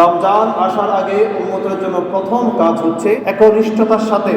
রমজান আসার আগে উন্মতের জন্য প্রথম কাজ হচ্ছে একনিষ্ঠতার সাথে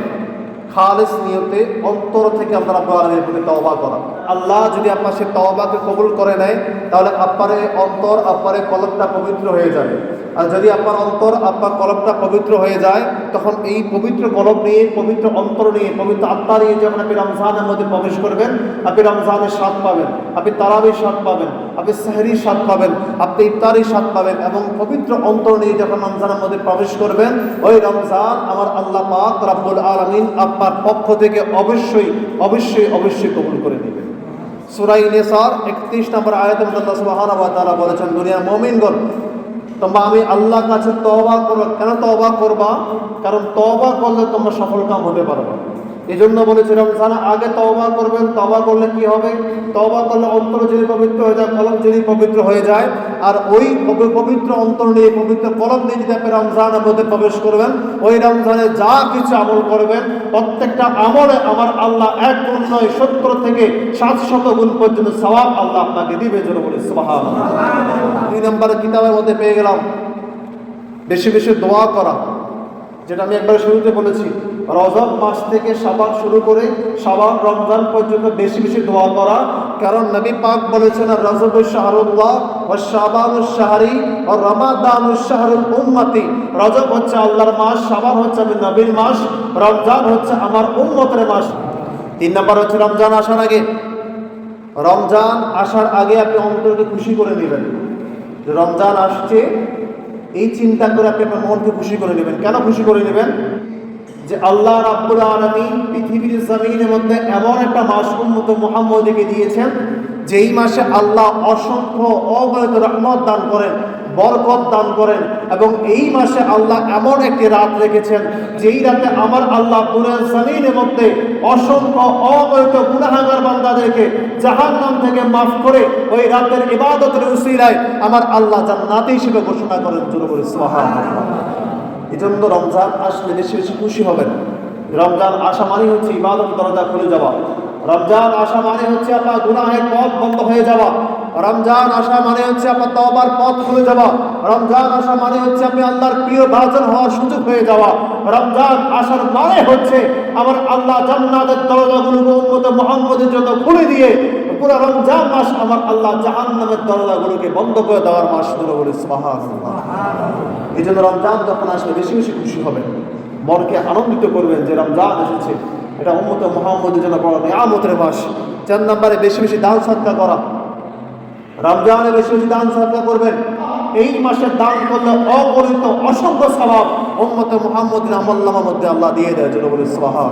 খালেস নিয়তে অন্তর থেকে আল্লাহ রাব্বুল আলামিনের প্রতি তওবা করা। আল্লাহ যদি আপনার সে তওবাকে কবুল করে নেয়, তাহলে আপনার অন্তর, আপনার কলবটা পবিত্র হয়ে যাবে। আর যদি আপনার অন্তর, আপনার কলবটা পবিত্র হয়ে যায় তখন এই পবিত্র কলব নিয়ে, পবিত্র অন্তর নিয়ে, পবিত্র আত্মা নিয়ে যখন আপনি রমজানের মধ্যে প্রবেশ করবেন, আপনি রমজানের স্বাদ পাবেন, আপনি তারাবির স্বাদ পাবেন, আপনি সাহরির স্বাদ পাবেন, আপনি ইফতারির স্বাদ পাবেন এবং পবিত্র অন্তর নিয়ে যখন রমজানের মধ্যে প্রবেশ করবেন, ওই রমজান আমার আল্লাহ পাক রাব্বুল আলামিন আপনার পক্ষ থেকে অবশ্যই অবশ্যই অবশ্যই কবুল করে নেবেন। সুরাই নেসার একত্রিশ নম্বর আয়াত আল্লাহ তাআলা বলেছেন, দুনিয়ার মুমিনগণ তোমরা আমি আল্লাহ কাছে তবা করো। কেন তবা করবা? কারণ তবা করলে তোমরা সফল কাম হতে পারবে। এই জন্য বলেছি রমজান আগে তওবা করবেন তবা করলে কি হবে? তবা করলে অন্তর যদি পবিত্র হয়ে যায়, কলম যদি পবিত্র হয়ে যায়, আর ওই পবিত্র অন্তর নিয়ে, পবিত্র কলম নিয়ে যদি আপনি রমজানের মধ্যে প্রবেশ করবেন, ওই রমজানে যা কিছু আমল করবেন, প্রত্যেকটা আমলে আমার আল্লাহ এক গুণ নয়, সত্তর থেকে সাতশত গুণ পর্যন্ত সওয়াব আল্লাহ আপনাকে দিবে জন্য বলে সুবহান দুই নম্বর কিতাবের মধ্যে পেয়ে গেলাম, বেশি বেশি দোয়া করা, যেটা আমি একবার শুরুতে বলেছি। রজব মাস থেকে সাবান শুরু করে সাবান রমজান পর্যন্ত বেশি বেশি দোয়া করা। কারণ নবী পাক বলেছেন, রজব শাহরুল্লাহ ও সাবান শাহরি ও রমাদান শাহরুল উম্মতি। রজব হচ্ছে আল্লাহর মাস সাবান হচ্ছে আমি নবীর মাস, রমজান হচ্ছে আমার উম্মতের মাস। তিন নম্বর হচ্ছে রমজান আসার আগে। রমজান আসার আগে আপনি অন্তরকে খুশি করে নেবেন। রমজান আসছে, এই চিন্তা করে আপনি আপনার মনকে খুশি করে নেবেন। কেন খুশি করে নেবেন? যে আল্লাহ রাব্বুল আলামিন পৃথিবীর জমিনের মধ্যে এমন একটা মাস উন্মত মুহাম্মদকে দিয়েছেন, যেই মাসে আল্লাহ অসংখ্য অগণিত রহমত দান করেন, বরকত দান করেন এবং এই মাসে আল্লাহ এমন একটি রাত রেখেছেন, যেই রাতে আমার আল্লাহ পুরের জমিনের মধ্যে অসংখ্য অগণিত গুণাহাগার বান্দাদেরকে জাহান নাম থেকে মাফ করে ওই রাতের ইবাদতের উসিরায় আমার আল্লাহ জান্নাতি হিসেবে ঘোষণা করেন। জোর করে সুবহানাল্লাহ এই জন্য রমজান আসলে বেশি বেশি খুশি হবেন। রমজান আসা মানে হচ্ছে ইবাদত দরজা খুলে যাওয়া। রমজান আসা মানে হচ্ছে আপনার গুনাহের পথ বন্ধ হয়ে যাওয়া। রমজান আসা মানে হচ্ছে আপনার তওবার পথ খুলে যাওয়া। রমজান আসা মানে হচ্ছে আপনি আল্লাহর প্রিয় ভাজন হওয়ার সুযোগ হয়ে যাওয়া। রমজান আসার মানে হচ্ছে আমার আল্লাহ জান্নাতের দরজাগুলোকে উন্মত মোহাম্মদের জন্য খুলে দিয়ে পুরো রমজান মাস আমার আল্লাহ জাহান্নামের দরজাগুলোকে বন্ধ করে দেওয়ার মাস ধরে বলে এই জন্য রমজান যখন আসলে বেশি বেশি খুশি হবেন। মনকে আনন্দিত করবেন যে রমজান এসেছে। এটা উম্মত মোহাম্মদের জন্য বড় নিয়ামতের মাস। চার নম্বরে বেশি বেশি দান সৎকা করা। রমজানে বেশি বেশি দান সৎকা করবেন। এই মাসে দান করলে অপরিত অসংখ্য স্বভাব উম্মত মোহাম্মদের আমল্লামার মধ্যে আল্লাহ দিয়ে দেয় যেন বলে স্বভাব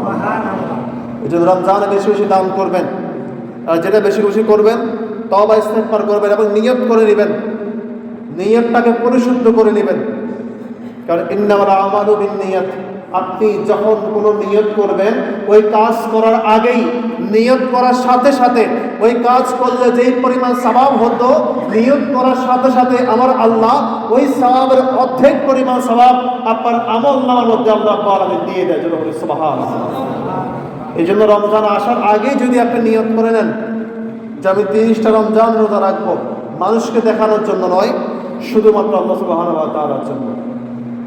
এই জন্য রমজানে বেশি বেশি দান করবেন। আর যেটা বেশি বেশি করবেন তবা ইস্তেফার করবেন এবং নিয়ত করে নেবেন। নিয়তটাকে পরিশুদ্ধ করে নেবেন। কারণ ইন্নামাল আমালু বিন নিয়ত। আপনি যখন কোনো নিয়ত করবেন, ওই কাজ করার আগেই নিয়ত করার সাথে সাথে, ওই কাজ করলে যেই পরিমাণ সবাব হতো, নিয়ত করার সাথে সাথে আমার আল্লাহ ওই সবাবের অর্ধেক পরিমাণ সবাব আপনার আমল নামার মধ্যে আল্লাহ আলমী দিয়ে দেয় সুবহান এই জন্য রমজান আসার আগেই যদি আপনি নিয়ত করে নেন, যে আমি তিরিশটা রমজান রোজা রাখব, মানুষকে দেখানোর জন্য নয়, শুধুমাত্র আল্লাহ সুবাহান তাআলার জন্য।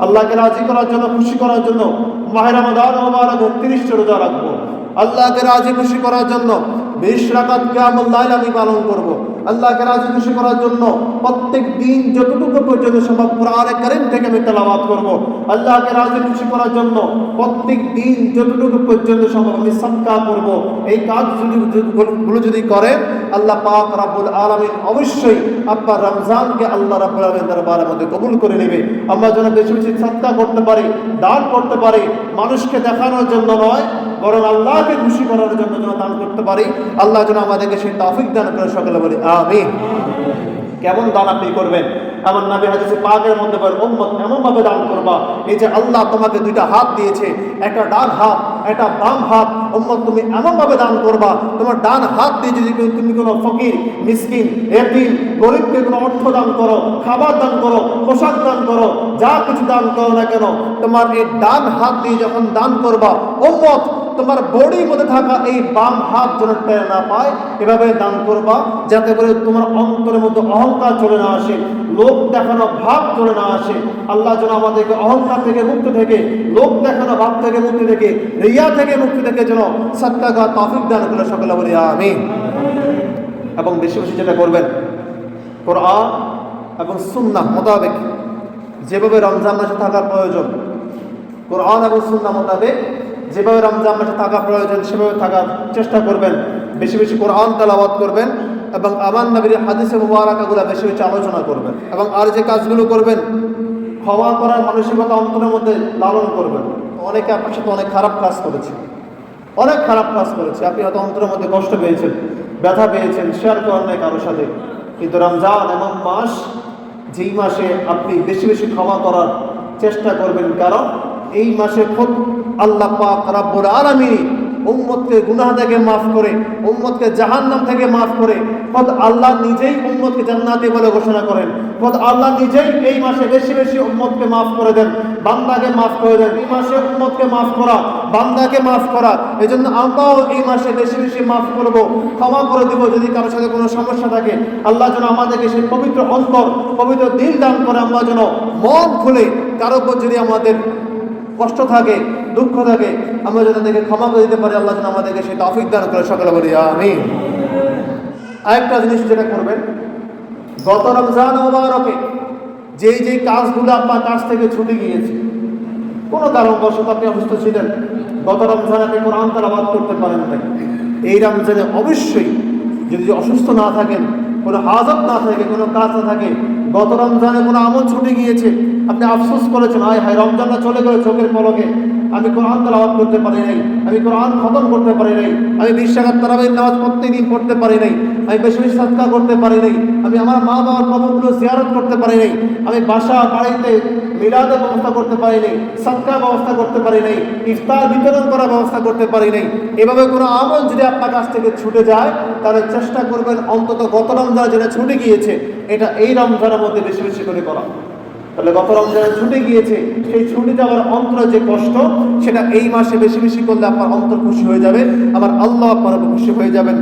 আল্লাহকে রাজি করার জন্য, খুশি করার জন্য মাহেরামদান ও মোবারক তিরিশটা রোজা রাখব। আল্লাহকে রাজি খুশি করার জন্য বিশ রাকাত লাইন আমি পালন করব। আল্লাহকে রাজি খুশি করার জন্য প্রত্যেক দিন যতটুকু পর্যন্ত সম্ভব কোরআনে কারিম থেকে আমি তেলাওয়াত করব। আল্লাহকে রাজি খুশি করার জন্য প্রত্যেক দিন যতটুকু পর্যন্ত সম্ভব আমি সৎকা করব এই কাজ যদি গুলো যদি করে, আল্লাহ পাক রাব্বুল আলামিন অবশ্যই আপনার রমজানকে আল্লাহ রাব্বুল আলামিন দরবারের মধ্যে কবুল করে নেবে। আমরা যেন বেশি বেশি সৎকা করতে পারি, দান করতে পারি, মানুষকে দেখানোর জন্য নয় বরং আল্লাহকে খুশি করার জন্য যেন দান করতে পারি। আল্লাহ যেন আমাদেরকে সেই তাফিক দান করে সকলে বলি আমি কেমন দান আপনি করবেন? আমার নামে হাদিসে পাগের মধ্যে পারে এমন ভাবে দান করবা, এই যে আল্লাহ তোমাকে দুইটা হাত দিয়েছে, একটা ডান হাত একটা বাম হাত উম্মত তুমি এমন ভাবে দান করবা, তোমার ডান হাত দিয়ে যদি তুমি- তুমি কোনো ফকির, মিসকিন, এতিম, গরিবকে কোনো অর্থ দান করো, খাবার দান করো, পোশাক দান করো, যা কিছু দান করো না কেন, তোমার এই ডান হাত দিয়ে যখন দান করবা, উম্মত তোমার বডির মধ্যে থাকা এই বাম হাত যেন টেনে না পায়, এভাবে দান করবা, যাতে করে তোমার অন্তরের মধ্যে অহংকার চলে না আসে লোক দেখানো ভাব চলে না আসে। আল্লাহ যেন আমাদেরকে অহংকার থেকে মুক্তি থেকে লোক দেখানো ভাব থেকে মুক্তি থেকে রিয়া থেকে মুক্তি থেকে যেন সত্যাগা তফিক দান করে সকলে বলি আমি এবং বেশি বেশি যেটা করবেন, কোরআন এবং সুন্নাহ মোতাবেক যেভাবে রমজান মাসে থাকার প্রয়োজন, কোরআন এবং সুন্নাহ মোতাবেক যেভাবে রমজান মাসে থাকা প্রয়োজন, সেভাবে থাকার চেষ্টা করবেন। বেশি বেশি কোরআন তেলাওয়াত করবেন এবং আমার নবীর হাদিসে মুবারাকাগুলো বেশি বেশি আলোচনা করবেন এবং আর যে কাজগুলো করবেন, ক্ষমা করার মানসিকতা অন্তরের মধ্যে লালন করবেন। অনেকে আপনার সাথে অনেক খারাপ কাজ করেছে। অনেক খারাপ কাজ করেছে। আপনি হয়তো অন্তরের মধ্যে কষ্ট পেয়েছেন, ব্যথা পেয়েছেন শেয়ার করেন নাই কারোর সাথে। কিন্তু রমজান এমন মাস, যেই মাসে আপনি বেশি বেশি ক্ষমা করার চেষ্টা করবেন। কারণ এই মাসে খোদ আল্লাহ পাক রাব্বুল আলামিন উম্মতকে গুনাহ থেকে মাফ করে, উম্মতকে জাহান্নাম থেকে মাফ করে খোদ আল্লাহ নিজেই উম্মতকে জান্নাতি বলে ঘোষণা করেন। খোদ আল্লাহ নিজেই এই মাসে বেশি বেশি উম্মতকে মাফ করে দেন। বান্দাকে মাফ করে দেন। এই মাসে উম্মতকে মাফ করা, বান্দাকে মাফ করা এই জন্য আমরাও এই মাসে বেশি বেশি মাফ করব, ক্ষমা করে দিব যদি কারোর সাথে কোনো সমস্যা থাকে। আল্লাহ যেন আমাদেরকে সেই পবিত্র অন্তর, পবিত্র দিল দান করে, আমরা যেন মন খুলে কারও উপর যদি আমাদের কষ্ট থাকে, দুঃখ থাকে, আমরা যেন তাদেরকে ক্ষমা করে দিতে পারি, আল্লাহ যেন আমাদেরকে সেই তফিক দান করে। সকালে বলি আমি আরেকটা জিনিস যেটা করবেন, গত রমজান মোবারকে যেই যেই কাজগুলো আপনার কাছ থেকে ছুটে গিয়েছে, কোনো কারণবশত আপনি অসুস্থ ছিলেন, গত রমজানে আপনি কোরআন তালাবাদ করতে পারেন নাই। এই রমজানে অবশ্যই যদি অসুস্থ না থাকেন, কোনো হাজত না থাকে, কোনো কাজ না থাকে, গত রমজানে কোনো আমল ছুটে গিয়েছে, আপনি আফসোস করেছেন হায় হায়, রমজানটা চলে গেল চোখের পলকে। আমি কোরআন তালাবাদ করতে পারি নাই, আমি কোরআন খতম করতে পারি নাই, আমি বিশ্বাঘাত তারাবের নামাজ প্রত্যেকদিন পড়তে পারি নাই, আমি বেশি বেশি সৎকার করতে পারি নাই, আমি আমার মা বাবার কবরগুলো জিয়ারত করতে পারি নাই, আমি বাসা বাড়িতে মিলাদের ব্যবস্থা করতে পারি নাই সৎকার ব্যবস্থা করতে পারি নাই, ইফতার বিতরণ করার ব্যবস্থা করতে পারি নাই, এভাবে কোনো আমল যদি আপনার কাছ থেকে ছুটে যায়, তাহলে চেষ্টা করবেন অন্তত গত রমজানে যেটা ছুটে গিয়েছে, এটা এই রমজানের মধ্যে বেশি বেশি করে করা। তাহলে গত রমজানে ছুটে গিয়েছে, সেই ছুটে যাওয়ার অন্তর যে কষ্ট, সেটা এই মাসে বেশি বেশি করলে আপনার অন্তর খুশি হয়ে যাবে, আমার আল্লাহ আপনার খুশি হয়ে যাবেন।